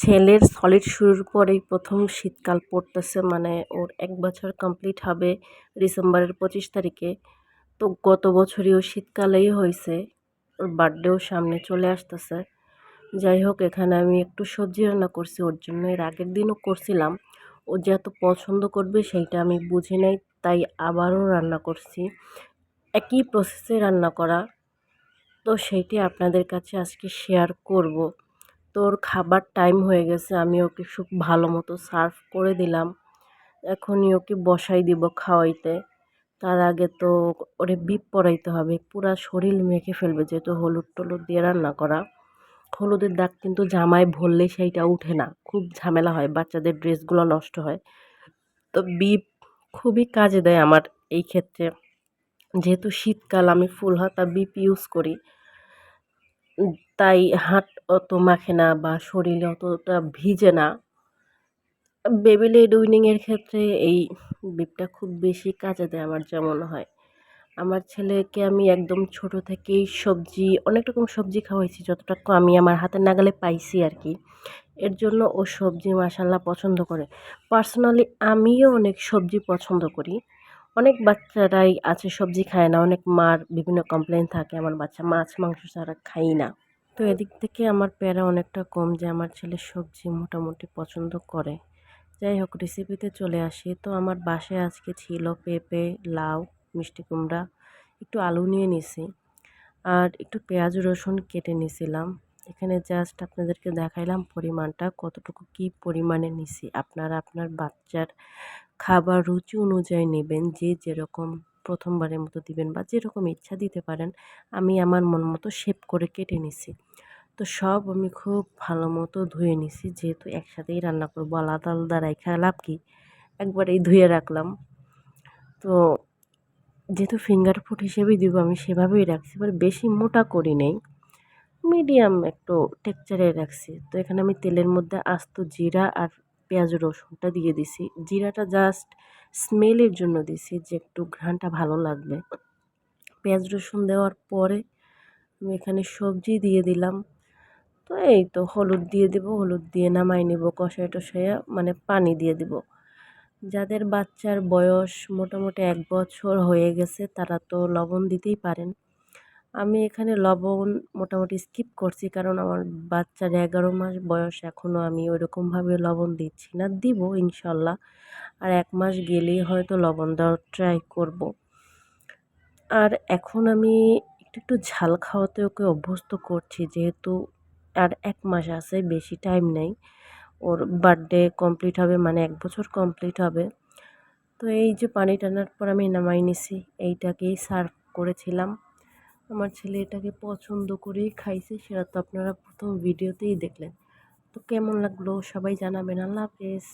ছেলের সলিড শুরুর পরেই প্রথম শীতকাল পড়তেছে মানে ওর এক বছর কমপ্লিট হবে ডিসেম্বরের পঁচিশ তারিখে। তো গত বছরই ও শীতকালেই হয়েছে, ওর বার্থডেও সামনে চলে আসতেছে। যাই হোক, এখানে আমি একটু সবজি রান্না করছি, ওর জন্য এর আগের দিনও করছিলাম। ও যে এত পছন্দ করবে সেইটা আমি বুঝি নাই, তাই আবারও রান্না করছি। একই প্রসেসে রান্না করা, তো সেইটি আপনাদের কাছে আজকে শেয়ার করব। তোর খাবার টাইম হয়ে গেছে, আমি ওকে খুব ভালো মতো সার্ভ করে দিলাম। এখনই ওকে বসাই দিব খাওয়াইতে। তার আগে তো ওরে বিপ পরাইতে হবে, পুরা শরীর মেখে ফেলবে যেহেতু হলুদ টলুদ দিয়ে রান্না করা। হলুদের দাগ কিন্তু জামায় ভরলে সেইটা উঠে না, খুব ঝামেলা হয়, বাচ্চাদের ড্রেসগুলো নষ্ট হয়। তো বিপ খুবই কাজে দেয় আমার এই ক্ষেত্রে। যেহেতু শীতকাল, আমি ফুল হাতা বিপ ইউজ করি। তাই হাত অত মাখে না বা শরীরে অতটা ভিজে না। বেবি লেড উইনিংয়ের ক্ষেত্রে এই বিপটা খুব বেশি কাজে দেয় আমার যেমন হয়। আমার ছেলেকে আমি একদম ছোট থেকেই সবজি, অনেক রকম সবজি খাওয়াইছি, যতটা আমি আমার হাতের নাগালে পাইছি আর কি। এর জন্য ও সবজি মাসাল্লাহ পছন্দ করে। পার্সোনালি আমিও অনেক সবজি পছন্দ করি। অনেক বাচ্চারাই আছে, সবজি খায় না, অনেক মার বিভিন্ন কমপ্লেন থাকে, আমার বাচ্চা মাছ, মাংস ছাড়া খাই না। তো এদিক থেকে আমার প্যারা অনেকটা কম যে আমার ছেলে সবজি মোটামুটি পছন্দ করে। যাই হোক রেসিপিতে চলে আসি। তো আমার বাসায় আজকে ছিল পেঁপে, লাউ, মিষ্টি কুমড়া, একটু আলু নিয়ে নিছি। আর একটু পেঁয়াজ, রসুন কেটে নিছিলাম। এখানে জাস্ট আপনাদেরকে দেখাইলাম পরিমাণটা, কতটুকু কি পরিমাণে নিছি। আপনারা আপনার বাচ্চার খাবার রুচি অনুযায়ী নেবেন, যে যেরকম প্রথমবারের মতো দিবেন বা যেরকম ইচ্ছা দিতে পারেন, আমি আমার মন মতো শেপ করে কেটে নিছি। তো সব আমি খুব ভালো মতো ধুয়ে নিছি, যেহেতু একসাথেই রান্না করব, আলাদা আলাদা রাইখা লাভ কি? একবারেই ধুয়ে রাখলাম। তো যেহেতু ফিঙ্গার ফুড হিসেবেই দিব, আমি সেভাবেই রাখছি এবার বেশি মোটা করি নেই। মিডিয়াম একটু টেক্সচারে রাখছি। তো এখানে আমি তেলের মধ্যে আস্ত জিরা আর পেঁয়াজ রসুনটা দিয়ে দিছি। জিরাটা জাস্ট স্মেলের জন্য দিছি যে একটু ঘ্রাণটা ভালো লাগবে। পেঁয়াজ রসুন দেওয়ার পরে আমি এখানে সবজি দিয়ে দিলাম। তো এই তো হলুদ দিয়ে দেব, হলুদ দিয়ে নামাই নেব, কষায় টষাইয়া মানে পানি দিয়ে দেব। যাদের বাচ্চার বয়স মোটামুটি এক বছর হয়ে গেছে তারা তো লবণ দিতেই পারেন। আমি এখানে লবণ মোটামুটি স্কিপ করছি কারণ আমার বাচ্চার এগারো মাস বয়স এখনও আমি ওইরকমভাবে লবণ দিচ্ছি না, দিব ইনশাল্লাহ। আর এক মাস গেলেই হয়তো লবণ দেওয়ার ট্রাই করব। আর এখন আমি একটু একটু ঝাল খাওয়াতে ওকে অভ্যস্ত করছি যেহেতু আর এক মাস আছে, বেশি টাইম নেই। ওর বার্থডে কমপ্লিট হবে মানে এক বছর কমপ্লিট হবে। তো এই যে পানি টানার পর আমি নামাই নিছি, এইটাকেই সার্ভ করেছিলাম। আমার ছেলে এটাকে পছন্দ করেই খাইছে, সেটা তো আপনারা প্রথম ভিডিওতেই দেখলেন। তো কেমন লাগল সবাই জানাবেন, আল্লাহ হাফেজ।